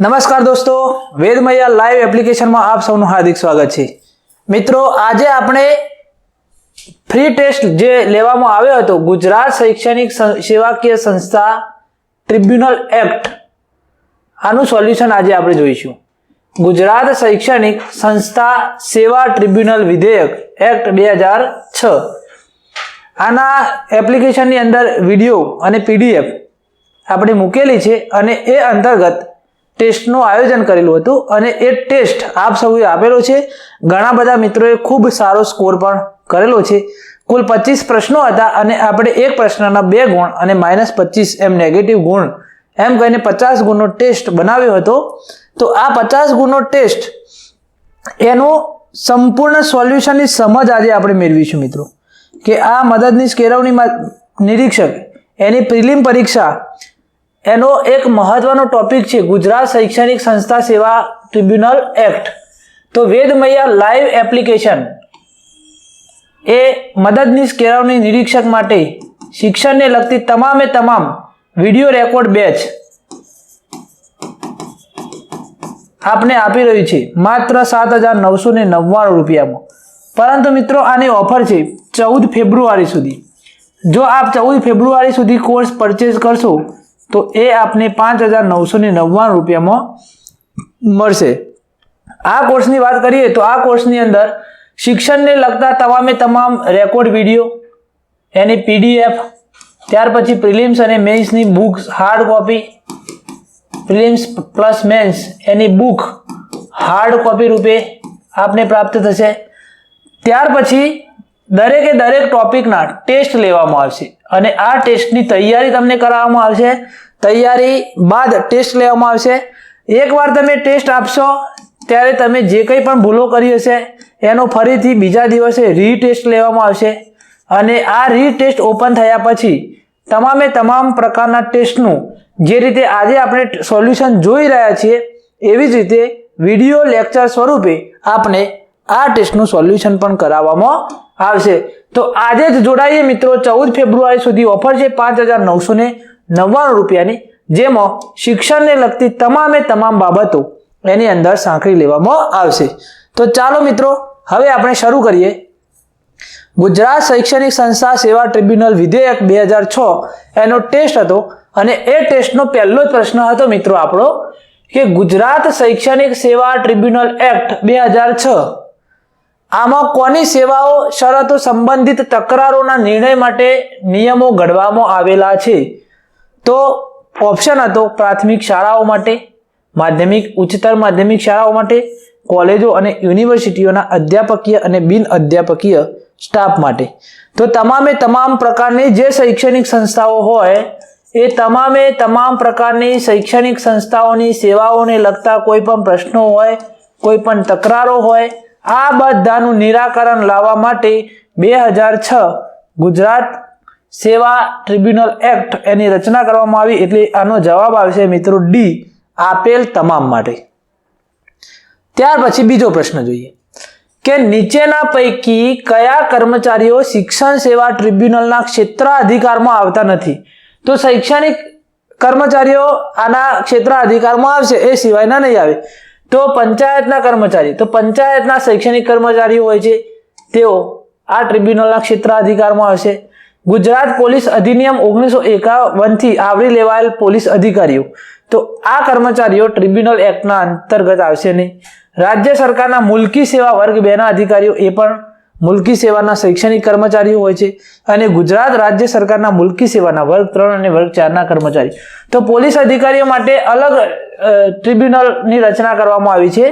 નમસ્કાર દોસ્તો, વેદમૈયા લાઈવ એપ્લિકેશનમાં આપ સૌનું હાર્દિક સ્વાગત છે. મિત્રો, આજે આપણે ફ્રી ટેસ્ટ જે લેવામાં આવ્યો હતો, ગુજરાત શૈક્ષણિક સેવાકીય સંસ્થા ટ્રિબ્યુનલ એક્ટ આનું સોલ્યુશન આજે આપણે જોઈશું. ગુજરાત શૈક્ષણિક સંસ્થા સેવા ટ્રિબ્યુનલ વિધેયક એક્ટ બે હજાર છ. આના એપ્લિકેશનની અંદર વીડિયો અને પીડીએફ આપણે મૂકેલી છે અને એ અંતર્ગત ટેસ્ટનું આયોજન કરેલું હતું અને એ ટેસ્ટ આપ સૌએ આપેલો છે. ઘણા બધા મિત્રોએ ખૂબ સારો સ્કોર પણ કરેલો છે. કુલ પચીસ પ્રશ્નો હતા અને આપણે એક પ્રશ્નના બે ગુણ અને માઇનસ પચીસ એમ નેગેટિવ ગુણ એમ કહીને પચાસ ગુણનો ટેસ્ટ બનાવ્યો હતો. તો આ પચાસ ગુણનો ટેસ્ટ એનું સંપૂર્ણ સોલ્યુશનની સમજ આજે આપણે મેળવીશું મિત્રો. કે આ મદદનીશ કેળવણી નિરીક્ષક એની પ્રિલિમ પરીક્ષા એનો એક મહત્વનો ટોપિક છે ગુજરાત શૈક્ષણિક સંસ્થા સેવા ટ્રિબ્યુનલ એક્ટ તો વેદમૈયા લાઈવ એપ્લિકેશન એ મદદનીશ કેળવણી નિરીક્ષક માટે શિક્ષણને લગતી તમામે તમામ વીડિયો રેકોર્ડ બેચ આપને આપી રહ્યું છે. માત્ર સાત હજાર નવસો ને નવ્વાણું રૂપિયામાં. પરંતુ મિત્રો, આની ઓફર છે ચૌદ ફેબ્રુઆરી સુધી. જો આપ ચૌદ ફેબ્રુઆરી સુધી કોર્સ પરચેઝ કરશો તો એ આપને પાંચ હજાર નવસો ને નવ્વાણું રૂપિયામાં મળશે. આ કોર્સની વાત કરીએ તો આ કોર્સની અંદર શિક્ષણને લગતા તમામે તમામ રેકોર્ડ વીડિયો, એની પીડીએફ, ત્યાર પછી પ્રિલિમ્સ અને મેન્સની books, hard copy, prelims plus mains, એની બુક હાર્ડ કોપી રૂપે આપને પ્રાપ્ત થશે. ત્યાર પછી દરેકે દરેક ટોપિકના ટેસ્ટ લેવામાં આવશે. અને આ ટેસ્ટની તૈયારી તમને કરાવવામાં આવશે. તૈયારી બાદ ટેસ્ટ લેવામાં આવશે. એકવાર તમે ટેસ્ટ આપશો, ત્યારે તમે જે કંઈ પણ ભૂલો કરી હશે, એનો ફરીથી બીજા દિવસે રીટેસ્ટ લેવામાં આવશે. અને આ રીટેસ્ટ ઓપન થયા પછી તમામે તમામ પ્રકારના ટેસ્ટનું જે રીતે આજે આપણે સોલ્યુશન જોઈ રહ્યા છીએ, એવી જ રીતે વીડિયો લેક્ચર સ્વરૂપે આપણે આ ટેસ્ટનું સોલ્યુશન પણ કરાવવામાં આવશે. તો આજે જ જોડાઈએ મિત્રો, ચૌદ ફેબ્રુઆરી સુધી ઓફર છે પાંચ હજાર નવસો ને નવ્વાણું રૂપિયાની, જેમાં શિક્ષણને લગતી તમામે તમામ બાબતો એની અંદર સાંકળી લેવામાં આવશે. તો ચાલો મિત્રો, હવે આપણે શરૂ કરીએ. ગુજરાત શૈક્ષણિક સંસ્થા સેવા ટ્રિબ્યુનલ વિધેયક બે હજાર છ એનો ટેસ્ટ હતો અને એ ટેસ્ટનો પહેલો જ પ્રશ્ન હતો મિત્રો આપણો કે ગુજરાત શૈક્ષણિક સેવા ટ્રિબ્યુનલ એક્ટ બે હજાર છ આમાં કોની સેવાઓ શરતો સંબંધિત તકરારોના નિર્ણય માટે નિયમો ઘડવામાં આવેલા છે? તો ઓપ્શન હતો પ્રાથમિક શાળાઓ માટે, માધ્યમિક, ઉચ્ચતર માધ્યમિક શાળાઓ માટે, કોલેજો અને યુનિવર્સિટીઓના અધ્યાપકીય અને બિન અધ્યાપકીય સ્ટાફ માટે. તો તમામે તમામ પ્રકારની જે શૈક્ષણિક સંસ્થાઓ હોય, એ તમામે તમામ પ્રકારની શૈક્ષણિક સંસ્થાઓની સેવાઓને લગતા કોઈ પણ પ્રશ્નો હોય, કોઈ પણ તકરારો હોય આ બધાનું નિરાકરણ લાવવા માટે બે હજાર છ ગુજરાત સેવા ટ્રિબ્યુનલ એક્ટ એની રચના કરવામાં આવી એટલે આનો જવાબ આવશે મિત્રો ડી, આપેલ તમામ માટે. ત્યાર પછી બીજો પ્રશ્ન જોઈએ. કે નીચેના પૈકી કયા કર્મચારીઓ શિક્ષણ સેવા ટ્રિબ્યુનલના ક્ષેત્રાધિકારમાં આવતા નથી? તો શૈક્ષણિક કર્મચારીઓ આના ક્ષેત્રાધિકારમાં આવશે, એ સિવાયના નહીં આવે. તો પંચાયતના કર્મચારી, તો પંચાયતના શૈક્ષણિક કર્મચારીઓ હોય છે, તેઓ આ ટ્રિબ્યુનલના ક્ષેત્રાધિકારમાં આવશે ગુજરાત પોલીસ અધિનિયમ ઓગણીસો એકાવનથી આવરી લેવાયેલ પોલીસ અધિકારીઓ. તો આ કર્મચારીઓ ટ્રિબ્યુનલ એક્ટના અંતર્ગત આવશે નહીં. રાજ્ય સરકારના મુલકી સેવા વર્ગ બેના અધિકારીઓ એ પણ મુલકી સેવાના શૈક્ષણિક કર્મચારીઓ હોય છે અને ગુજરાત રાજ્ય સરકારના મુલકી સેવાના વર્ગ ત્રણ અને વર્ગ ચારના કર્મચારી. તો પોલીસ અધિકારીઓ માટે અલગ ટ્રિબ્યુનલની રચના કરવામાં આવી છે.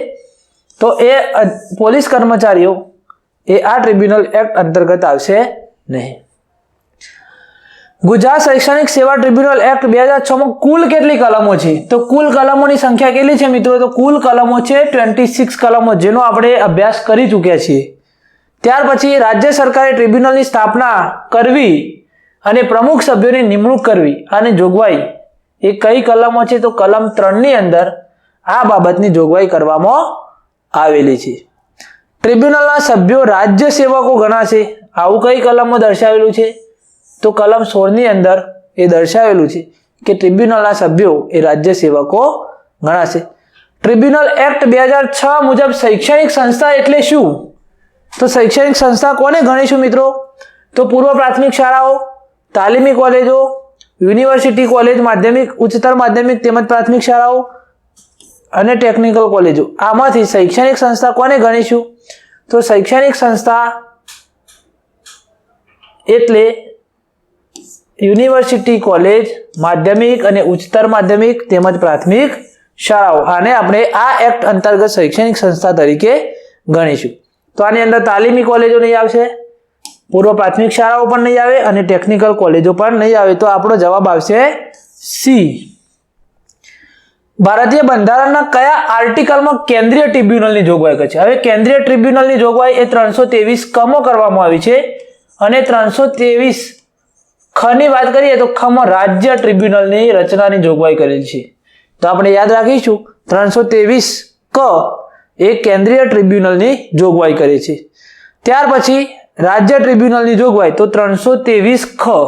તો એ પોલીસ કર્મચારીઓ, એ આ ટ્રિબ્યુનલ એક્ટ અંતર્ગત આવશે નહીં. ગુજરાત શૈક્ષણિક સેવા ટ્રિબ્યુનલ એક્ટ બે હજાર છમાં કુલ કેટલી કલમો છે? તો કુલ કલમોની સંખ્યા કેટલી છે મિત્રો? તો કુલ કલમો છે ટ્વેન્ટી સિક્સ કલમો, જેનો આપણે અભ્યાસ કરી ચૂક્યા છીએ. ત્યાર પછી રાજ્ય સરકારે ટ્રિબ્યુનલની સ્થાપના કરવી અને પ્રમુખ સભ્યોની નિમણૂક કરવી અને જોગવાઈ. એ કઈ કલમો છે? તો કલમ ત્રણની અંદર આ બાબતની જોગવાઈ કરવામાં આવેલી છે. ટ્રિબ્યુનલના સભ્યો રાજ્ય સેવકો ગણાશે. આવું કઈ કલમમાં દર્શાવેલું છે? તો કલમ સોળની અંદર એ દર્શાવેલું છે કે ટ્રિબ્યુનલના સભ્યો એ રાજ્ય સેવકો ગણાશે. ટ્રિબ્યુનલ એક્ટ બે હજાર છ મુજબ શૈક્ષણિક સંસ્થા એટલે શું? તો શૈક્ષણિક સંસ્થા કોને ગણીશું મિત્રો? તો પૂર્વ પ્રાથમિક શાળાઓ, તાલીમી કોલેજો, યુનિવર્સિટી કોલેજ, માધ્યમિક, ઉચ્ચતર માધ્યમિક તેમજ પ્રાથમિક શાળાઓ અને ટેકનિકલ કોલેજો. આમાંથી શૈક્ષણિક સંસ્થા કોને ગણીશું તો શૈક્ષણિક સંસ્થા એટલે યુનિવર્સિટી કોલેજ, માધ્યમિક અને ઉચ્ચતર માધ્યમિક તેમજ પ્રાથમિક શાળાઓ. આને આપણે આ એક્ટ અંતર્ગત શૈક્ષણિક સંસ્થા તરીકે ગણીશું. તો આની અંદર તાલીમી કોલેજો નહીં આવશે, પૂર્વ પ્રાથમિક શાળાઓ પણ નહીં આવે અને ટેકનિકલ કોલેજો પણ નહીં આવે. તો આપણો જવાબ આવશે સી ભારતીય બંધારણના કયા આર્ટિકલમાં કેન્દ્રીય ટ્રિબ્યુનલની જોગવાઈ કરી છે? હવે કેન્દ્રીય ટ્રિબ્યુનલની જોગવાઈ એ ત્રણસો ત્રેવીસ કમો કરવામાં આવી છે અને ત્રણસો ત્રેવીસ ખની વાત કરીએ તો ખમાં રાજ્ય ટ્રિબ્યુનલની રચનાની જોગવાઈ કરેલી છે. તો આપણે યાદ રાખીશું, ત્રણસો ત્રેવીસ ક એ કેન્દ્રીય ટ્રિબ્યુનલની જોગવાઈ કરે છે. ત્યાર પછી રાજ્ય ટ્રિબ્યુનલની જોગવાઈ તો ત્રણસો ત્રેવીસ ખ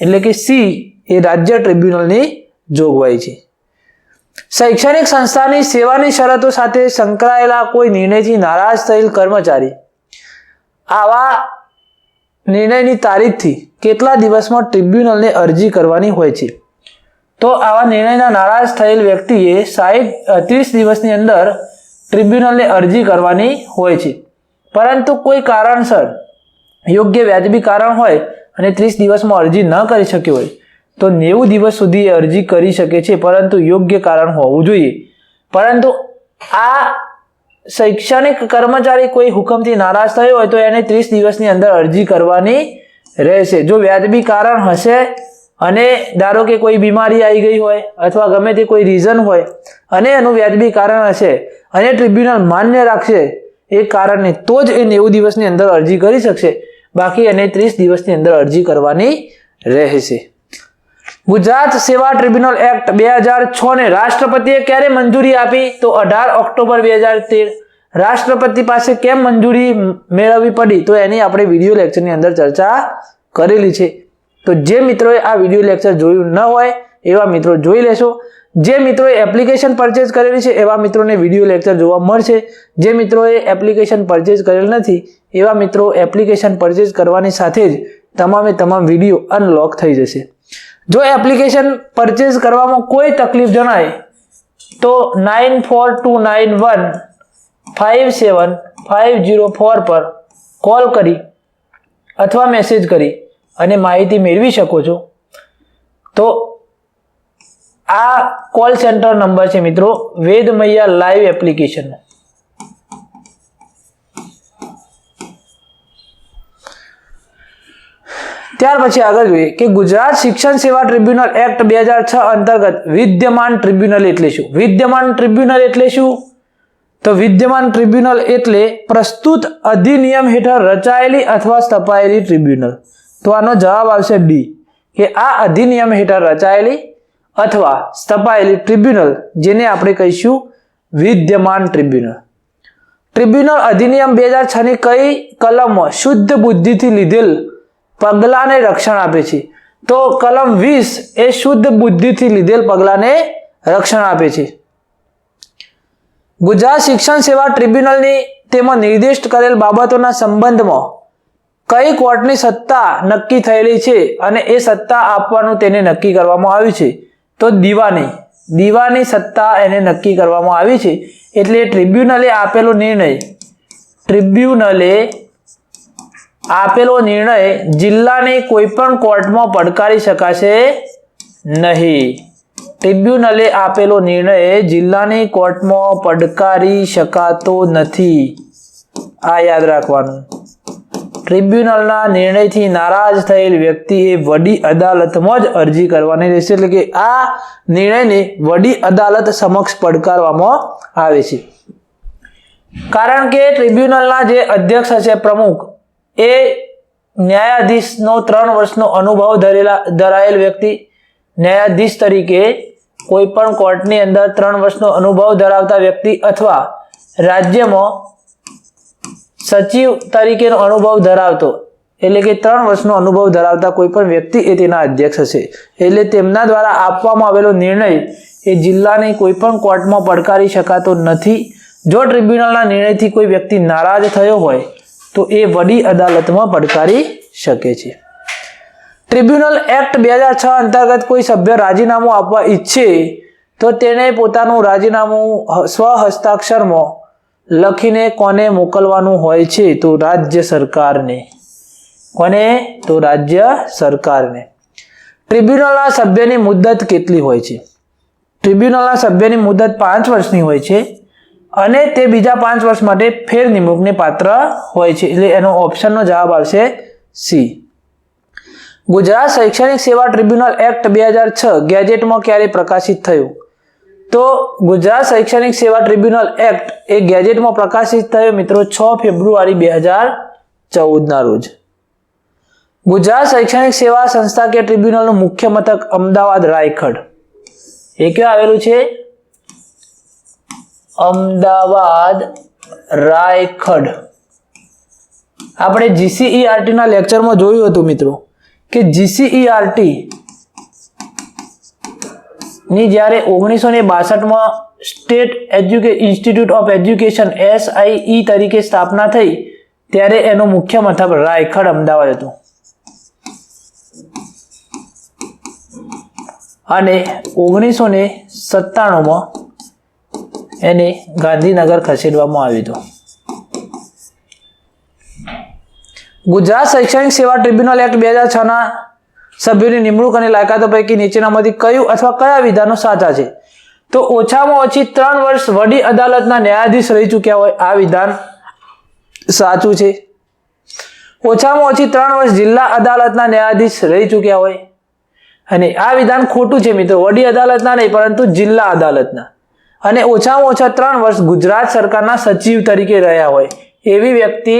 એટલે કે સી એ રાજ્ય ટ્રિબ્યુનલની જોગવાઈ છે. શૈક્ષણિક સંસ્થાની સેવાની શરતો સાથે સંકળાયેલા કોઈ નિર્ણયથી નારાજ થયેલ કર્મચારી, આવા નિર્ણયની તારીખથી કેટલા દિવસમાં ટ્રિબ્યુનલને અરજી કરવાની હોય છે? તો આવા નિર્ણયના નારાજ થયેલ વ્યક્તિએ સાહીઠ ત્રીસ દિવસની અંદર ટ્રિબ્યુનલને અરજી કરવાની હોય છે. પરંતુ કોઈ કારણસર, યોગ્ય વ્યાજબી કારણ હોય અને ત્રીસ દિવસમાં અરજી ન કરી શક્યો હોય, તો નેવું દિવસ સુધી એ અરજી કરી શકે છે, પરંતુ યોગ્ય કારણ હોવું જોઈએ. પરંતુ આ શૈક્ષણિક કર્મચારી કોઈ હુકમથી નારાજ થયો હોય, તો એને ત્રીસ દિવસની અંદર અરજી કરવાની રહેશે. જો વ્યાજબી કારણ હશે અને ધારો કે કોઈ બીમારી આવી ગઈ હોય અથવા ગમે તે કોઈ રીઝન હોય અને એનું વ્યાજબી કારણ હશે અને ટ્રિબ્યુનલ માન્ય રાખશે એ કારણે તો જ એ નેવું દિવસની અંદર અરજી કરી શકશે. બાકી એને ત્રીસ દિવસની અંદર અરજી કરવાની રહેશે. ગુજરાત સેવા ટ્રિબ્યુનલ એક્ટ બે હજાર છ ને રાષ્ટ્રપતિએ ક્યારે મંજૂરી આપી? તો અઢાર ઓક્ટોબર બે હજાર તેર. રાષ્ટ્રપતિ પાસે કેમ મંજૂરી મેળવવી પડી? તો એની આપણે વીડિયો લેક્ચરની અંદર ચર્ચા કરેલી છે. તો જે મિત્રોએ આ વીડિયો લેક્ચર જોયું ન હોય, એવા મિત્રો જોઈ લેશો. જે મિત્રોએ એપ્લિકેશન પરચેઝ કરેલી છે, એવા મિત્રોને વીડિયો લેક્ચર જોવા મળશે. જે મિત્રોએ એપ્લિકેશન પરચેઝ કરેલ નથી, એવા મિત્રો એપ્લિકેશન પરચેઝ કરવાની સાથે જ તમામે તમામ વીડિયો અનલોક થઈ જશે. જો એપ્લિકેશન પરચેઝ કરવામાં કોઈ તકલીફ જણાય, તો nine four two nine one five seven five zero four પર કોલ કરી અથવા મેસેજ કરી અને માહિતી મેળવી શકો છો. તો આ કોલ સેન્ટર નંબર છે મિત્રો, વેદમૈયા લાઈવ એપ્લિકેશન ત્યાર પછી આગળ જોઈએ કે ગુજરાત શિક્ષણ સેવા ટ્રિબ્યુનલ એક્ટ બે હજાર છ અંતર્ગત વિદ્યમાન ટ્રિબ્યુનલ એટલે શું? વિદ્યમાન ટ્રિબ્યુનલ એટલે શું? તો વિદ્યમાન ટ્રિબ્યુનલ એટલે પ્રસ્તુત અધિનિયમ હેઠળ રચાયેલી અથવા સ્થપાયેલી ટ્રિબ્યુનલ તો આનો જવાબ આવશે ડી કે આ અધિનિયમ હેઠળ રચાયેલી અથવા સ્થપાયેલી ટ્રિબ્યુનલ જેને આપણે કહીશું વિદ્યમાન ટ્રિબ્યુનલ. ટ્રિબ્યુનલ અધિનિયમ બે હજાર છની કઈ કલમમાં શુદ્ધ બુદ્ધિથી લીધેલ પગલાંને રક્ષણ આપે છે? તો કલમ વીસ એ શુદ્ધ બુદ્ધિથી લીધેલ પગલાંને રક્ષણ આપે છે. ગુજરાત શિક્ષણ સેવા ટ્રિબ્યુનલની તેમાં નિર્દિષ્ટ કરેલ બાબતોના સંબંધમાં કઈ કોર્ટની સત્તા નક્કી થયેલી છે અને એ સત્તા આપવાનું તેને નક્કી કરવામાં આવ્યું છે? તો દીવાની. દીવાની સત્તા એને નક્કી કરવામાં આવી છે. એટલે ટ્રિબ્યુનલે આપેલો નિર્ણય. ટ્રિબ્યુનલે આપેલો નિર્ણય જિલ્લાની કોઈ પણ કોર્ટમાં પડકારી શકાશે નહીં. ટ્રિબ્યુનલે આપેલો નિર્ણય જિલ્લાની કોર્ટમાં પડકારી શકાતો નથી. આ યાદ રાખવાનું. ટ્રિબ્યુનલના નિર્ણયથી નારાજ થયેલ વ્યક્તિએ વડી અદાલતમાં જ અરજી કરવાની રહેશે. એટલે કે આ નિર્ણયને વડી અદાલત સમક્ષ પડકારવામાં આવે છે. કારણ કે ટ્રિબ્યુનલના જે અધ્યક્ષ હશે પ્રમુખ, એ ન્યાયાધીશનો ત્રણ વર્ષનો અનુભવ ધરેલા, ધરાયેલ વ્યક્તિ. ન્યાયાધીશ તરીકે કોઈ પણ કોર્ટની અંદર ત્રણ વર્ષનો અનુભવ ધરાવતા વ્યક્તિ અથવા રાજ્યમાં સચિવ તરીકેનો અનુભવ ધરાવતો. એટલે કે ત્રણ વર્ષનો અનુભવ ધરાવતા કોઈ પણ વ્યક્તિ એ તેના અધ્યક્ષ હશે. એટલે તેમના દ્વારા આપવામાં આવેલો નિર્ણય એ જિલ્લાની કોઈ પણ કોર્ટમાં પડકારી શકાતો નથી. જો ટ્રિબ્યુનલના નિર્ણયથી કોઈ વ્યક્તિ નારાજ થયો હોય, તો એ વડી અદાલતમાં પડકારી શકે છે. ટ્રિબ્યુનલ એક્ટ બે હજાર છ અંતર્ગત કોઈ સભ્ય રાજીનામું આપવા ઈચ્છે, તો તેણે પોતાનું રાજીનામું સ્વ હસ્તાક્ષરમાં લખીને કોને મોકલવાનું હોય છે તો રાજ્ય સરકારને. કોને? તો રાજ્ય સરકારને. ટ્રિબ્યુનલના સભ્યની મુદ્દત કેટલી હોય છે? ટ્રિબ્યુનલના સભ્યની મુદ્દત પાંચ વર્ષની હોય છે અને તે બીજા પાંચ વર્ષ માટે ફેર નિમણૂકને પાત્ર હોય છે. એટલે એનો ઓપ્શનનો જવાબ આવશે સી ગુજરાત શૈક્ષણિક સેવા ટ્રિબ્યુનલ એક્ટ બે હજાર છ ગેજેટમાં ક્યારે પ્રકાશિત થયું? તો ગુજરાત શૈક્ષણિક સેવા ટ્રિબ્યુનલ એક્ટ એ ગેજેટમાં પ્રકાશિત થયો મિત્રો છ ફેબ્રુઆરી બે હજાર ચૌદના રોજ. ગુજરાત શૈક્ષણિક સેવા સંસ્થાકીય ટ્રિબ્યુનલનું મુખ્ય મથક અમદાવાદ રાયખડ. એ ક્યાં આવેલું છે? અમદાવાદ રાયખડ. આપણે જીસીઈઆરટી ના લેક્ચરમાં જોયું હતું મિત્રો કે જીસીઈઆરટી ની જ્યારે ઓગણીસો ને બાસઠમાં સ્ટેટ એજ્યુકે, ઇન્સ્ટિટ્યૂટ ઓફ એજ્યુકેશન, એસઆઈઈ તરીકે સ્થાપના થઈ, ત્યારે એનું મુખ્ય મથક રાયખડ, અમદાવાદ હતું. અને ઓગણીસો ને સત્તાણુંમાં એને ગાંધીનગર ખસેડવામાં આવ્યું હતું. ગુજરાત શૈક્ષણિક સેવા ટ્રિબ્યુનલ એક્ટ બે હજાર છના સભ્યોની નિમણૂક અને લાયકાતો પૈકી નીચેનામાંથી કયું અથવા કયા વિધાનો સાચા છે? તો ઓછામાં ઓછી ત્રણ વર્ષ વડી અદાલતના ન્યાયાધીશ રહી ચૂક્યા હોય, આ વિધાન સાચું છે? ઓછામાં ઓછી ત્રણ વર્ષ જિલ્લા અદાલતના ન્યાયાધીશ રહી ચૂક્યા હોય, અને આ વિધાન ખોટું છે મિત્રો, વડી અદાલતના નહીં, પરંતુ જિલ્લા અદાલતના. અને ઓછામાં ઓછા ત્રણ વર્ષ ગુજરાત સરકારના સચિવ તરીકે રહ્યા હોય, એવી વ્યક્તિ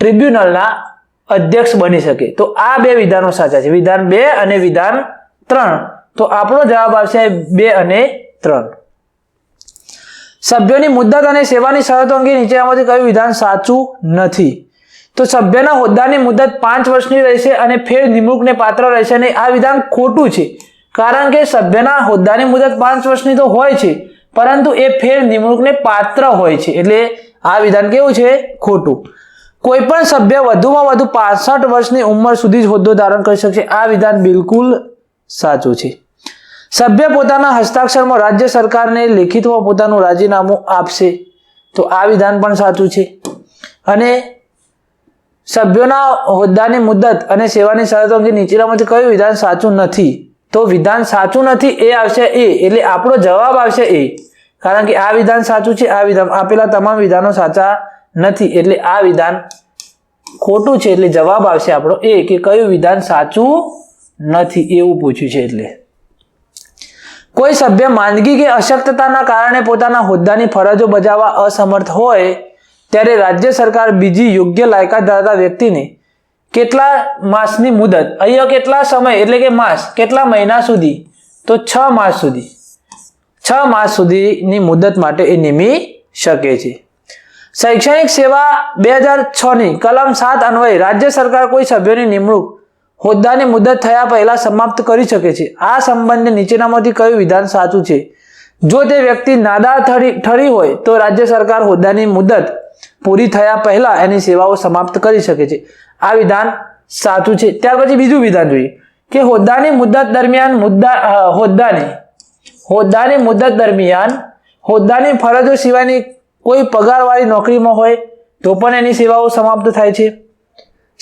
ટ્રિબ્યુનલના અધ્યક્ષ બની શકે. તો આ બે વિધાનો સાચા છે. વિધાન બે અને વિધાન ત્રણ. તો આપણો જવાબ આવશે બે અને ત્રણ. સભ્યોની મુદ્દત અને સેવાની શરતો અંગે નીચેનામાંથી કયું વિધાન સાચું નથી? તો સભ્યના હોદ્દાની મુદત પાંચ વર્ષની રહેશે અને ફેર નિમણૂકને પાત્ર રહેશે અને આ વિધાન ખોટું છે. કારણ કે સભ્યના હોદ્દાની મુદત પાંચ વર્ષની તો હોય છે, પરંતુ એ ફેર નિમણૂકને પાત્ર હોય છે. એટલે આ વિધાન કેવું છે? ખોટું. કોઈ પણ સભ્ય વધુમાં વધુ પાસઠ વર્ષની ઉંમર સુધી જ હોદ્દો ધારણ કરી શકશે. આ વિધાન બિલકુલ સાચું છે. સભ્ય પોતાના હસ્તાક્ષરમાં રાજ્ય સરકારને લેખિતમાં પોતાનું રાજીનામું આપશે તો આ વિધાન પણ સાચું છે. અને સભ્યોના હોદ્દાની મુદ્દત અને સેવાની શરતો અંગે નીચેનામાંથી કયું વિધાન સાચું નથી? તો વિધાન સાચું નથી એ આવશે એ, એટલે આપણો જવાબ આવશે એ. કારણ કે આ વિધાન સાચું છે, આ વિધાન આપેલા તમામ વિધાનો સાચા નથી. એટલે આ વિધાન ખોટું છે એટલે જવાબ આવશે આપણો એ કે કયું વિધાન સાચું નથી એવું પૂછ્યું છે એટલે. કોઈ સભ્ય માંદગી કે અશક્તતાના કારણે પોતાના હોદ્દાની ફરજો બજાવવા અસમર્થ હોય, ત્યારે રાજ્ય સરકાર બીજી યોગ્ય લાયકાત ધરાવતા વ્યક્તિને કેટલા માસની મુદત, અહીંયા કેટલા સમય, એટલે કે માસ, કેટલા મહિના સુધી? તો છ માસ સુધી. છ માસ સુધીની મુદત માટે એ નિમી શકે છે. શૈક્ષણિક સેવા બે હજાર છની કલમ સાત અન્વયે રાજ્ય સરકાર કોઈ સભ્યોની નિમણૂક હોદ્દાની મુદત થયા પહેલા સમાપ્ત કરી શકે છે. આ સંબંધે નીચેનામાંથી કયું વિધાન સાચું છે? જો તે વ્યક્તિ નાદાર ઠરી હોય તો રાજ્ય સરકાર હોદ્દાની મુદત પૂરી થયા પહેલા એની સેવાઓ સમાપ્ત કરી શકે છે. આ વિધાન સાચું છે. ત્યાર પછી બીજું વિધાન જોઈએ કે હોદ્દાની મુદત દરમિયાન મુદ્દા હોદ્દાની હોદ્દાની મુદત દરમિયાન હોદ્દાની ફરજો સિવાયની કોઈ પગારવાળી નોકરીમાં હોય તો પણ એની સેવાઓ સમાપ્ત થાય છે.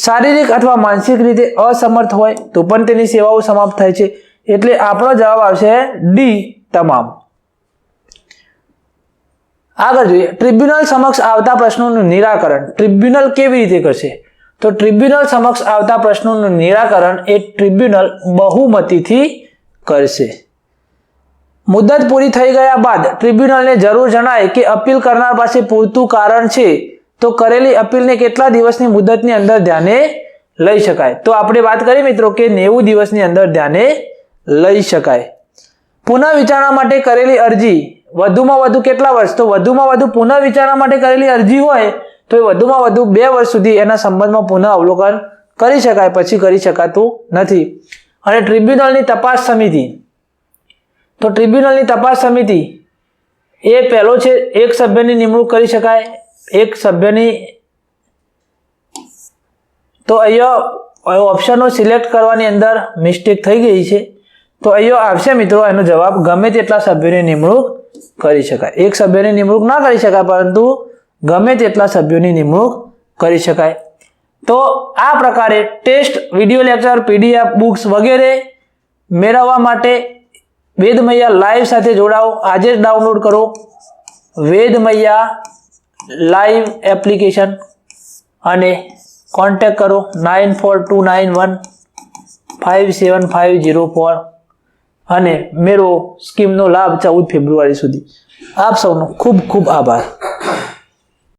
શારીરિક અથવા માનસિક રીતે અસમર્થ હોય તો પણ તેની સેવાઓ સમાપ્ત થાય છે. એટલે આપણો જવાબ આવશે ડી તમામ. આગળ જોઈએ. ટ્રિબ્યુનલ સમક્ષ આવતા પ્રશ્નોનું નિરાકરણ. ટ્રિબ્યુનલ કેવી રીતે કરશે? તો ટ્રિબ્યુનલ સમક્ષ આવતા પ્રશ્નોનું નિરાકરણ એ ટ્રિબ્યુનલ બહુમતીથી કરશે. મુદત પૂરી થઈ ગયા બાદ ટ્રિબ્યુનલને જરૂર જણાય કે અપીલ કરનાર પાસે પૂરતું કારણ છે, તો કરેલી અપીલને કેટલા દિવસની મુદતની અંદર ધ્યાને લઈ શકાય? તો આપણે વાત કરી મિત્રો કે નેવું દિવસની અંદર ધ્યાને લઈ શકાય. પુનઃ વિચારણા માટે કરેલી અરજી વધુમાં વધુ કેટલા વર્ષ? તો વધુમાં વધુ પુનઃ વિચારણા માટે કરેલી અરજી હોય, તો એ વધુમાં વધુ બે વર્ષ સુધી એના સંબંધમાં પુનઃ અવલોકન કરી શકાય, પછી કરી શકાતું નથી. અને ટ્રિબ્યુનલની તપાસ સમિતિ તો ટ્રિબ્યુનલની તપાસ સમિતિ એ પહેલો છે, એક સભ્યની નિમણૂક કરી શકાય, એક સભ્યની તો અહીંયા ઓપ્શનો સિલેક્ટ કરવાની અંદર મિસ્ટેક થઈ ગઈ છે. તો અહીંયા આવશે મિત્રો, એનો જવાબ ગમે તેટલા સભ્યોની નિમણૂક કરી શકાય. એક સભ્યની નિમણૂક ના કરી શકાય, પરંતુ ગમે તેટલા સભ્યોની નિમણૂક કરી શકાય. તો આ પ્રકારે test video lecture PDF books વગેરે મેળવવા માટે વેદમૈયા લાઈવ સાથે જોડાઓ. આજે જ ડાઉનલોડ કરો. વેદમૈયા લાઈવ એપ્લિકેશન અને કોન્ટેક્ટ કરો nine four two nine one five seven five zero four અને મેળવો સ્કીમનો લાભ ચૌદ ફેબ્રુઆરી સુધી. આપ સૌનો ખૂબ ખૂબ આભાર.